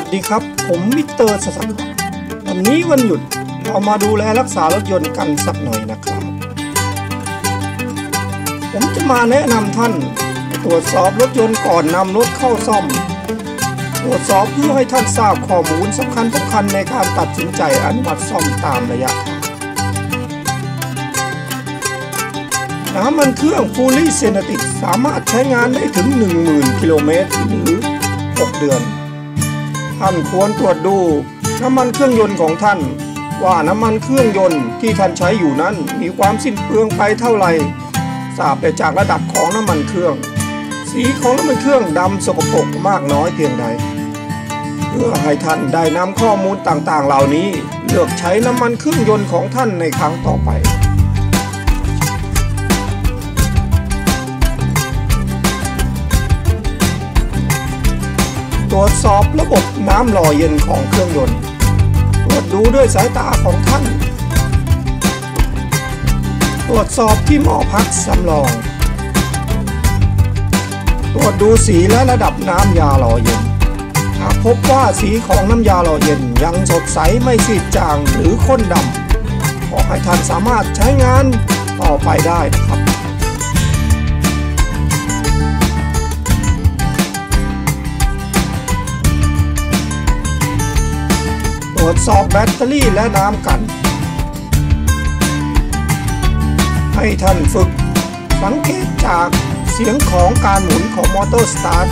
วัสดีครับ ผมมิสเตอร์สสักวันนี้วันหยุดเรามาดูแลรักษารถยนต์กันสักหน่อยนะครับ ผมจะมาแนะนำท่าน ตรวจสอบรถยนต์ก่อนนำรถเข้าซ่อม ตรวจสอบเพื่อให้ท่านทราบข้อมูลสำคัญทุกคันในการตัดสินใจอนุมัติซ่อมตามระยะทางน้ำมันเครื่องฟูลี่เซนติกสามารถใช้งานได้ถึง 10,000 กิโลเมตรหรือ 6 เดือน ท่านควรตรวจดู น้ำมันเครื่องยนต์ของท่าน ว่าน้ำมันเครื่องยนต์ที่ท่านใช้อยู่นั้นมีความสิ้นเปลืองไปเท่าไหร่ทราบได้จากระดับของน้ำมันเครื่อง สีของน้ำมันเครื่องดำสกปรกมากน้อยเพียงใดเพื่อให้ท่านได้นำข้อมูลต่างๆ เหล่านี้ เลือกใช้น้ำมันเครื่องยนต์ของท่านในครั้งต่อไป รวจสอบระบบน้ำหล่อเย็นของเครื่องยนต์ตรวจดูด้วยสายตาของท่าน ตรวจสอบที่หม้อพักสำรอง ตรวจดูสีและระดับน้ำยาหล่อเย็น หากพบว่าสีของน้ำยาหล่อเย็นยังสดใสไม่สีดจางหรือข้นดำขอให้ท่านสามารถใช้งานต่อไปได้นะครับ ตรวจสอบแบตเตอรี่และน้ำกัน ให้ท่านฝึก สังเกตจากเสียงของการหมุนของมอเตอร์สตาร์ท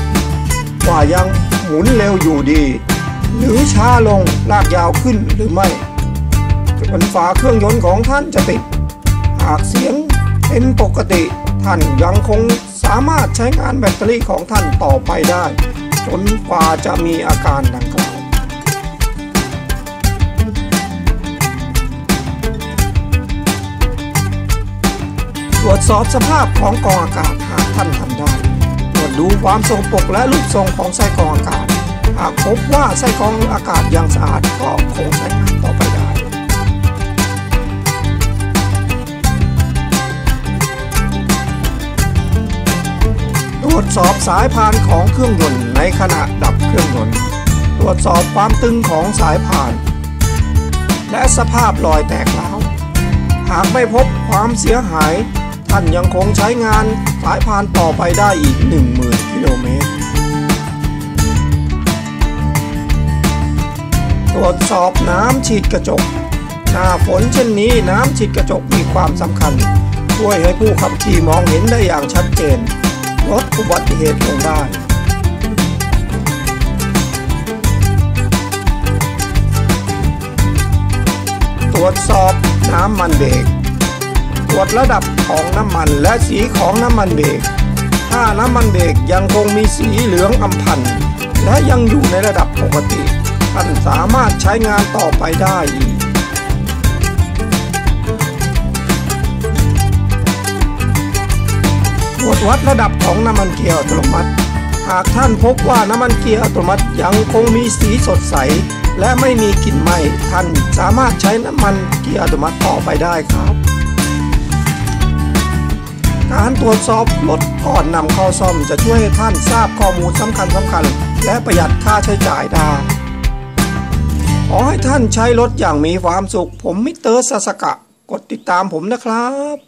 ว่ายังหมุนเร็วอยู่ดี หรือช้าลงลากยาวขึ้นหรือไม่จนฝาเครื่องยนต์ของท่านจะติด หากเสียงเป็นปกติท่านยังคงสามารถใช้งานแบตเตอรี่ของท่านต่อไปได้ จนกว่าจะมีอาการดังกล่าว จสอบสภาพของกองอากาศหากท่านทำได้ตรวจดูความทรงปกและรูปทรงของไส้กองอากาศ หากพบว่าไส้กองอากาศยังสะอาดก็คงใช้งานต่อไปได้ตรวจสอบสายพานของเครื่องยนต์ในขณะดับเครื่องยนต์ ตรวจสอบความตึงของสายพาน และสภาพรอยแตกร้าว หากไม่พบความเสียหาย ท่านยังคงใช้งานสายพานต่อไปได้อีก 10,000 กิโลเมตร ตรวจสอบน้ำฉีดกระจก หน้าฝนเช่นนี้น้ำฉีดกระจกมีความสำคัญ ช่วยให้ผู้ขับขี่มองเห็นได้อย่างชัดเจน ลดอุบัติเหตุลงได้ตรวจสอบน้ำมันเบรก วจระดับของน้ำมันและสีของน้ำมันเบรกถ้าน้ำมันเบรกยังคงมีสีเหลืองอำพันและยังอยู่ในระดับปกติ ท่านสามารถใช้งานต่อไปได้อีกตรวจวัดระดับของน้ำมันเกียร์อัตโนมัติ หากท่านพบว่าน้ำมันเกียร์อัตโนมัติยังคงมีสีสดใส และไม่มีกลิ่นไหม้ท่านสามารถใช้น้ำมันเกียร์อัตโนมัติต่อไปได้ครับ การตรวจสอบรถก่อนนำเข้าซ่อมจะช่วยให้ท่านทราบข้อมูลสำคัญสำคัญ และประหยัดค่าใช้จ่ายได้ขอให้ท่านใช้รถอย่างมีความสุข ผมมิเตอร์สสกะ กดติดตามผมนะครับ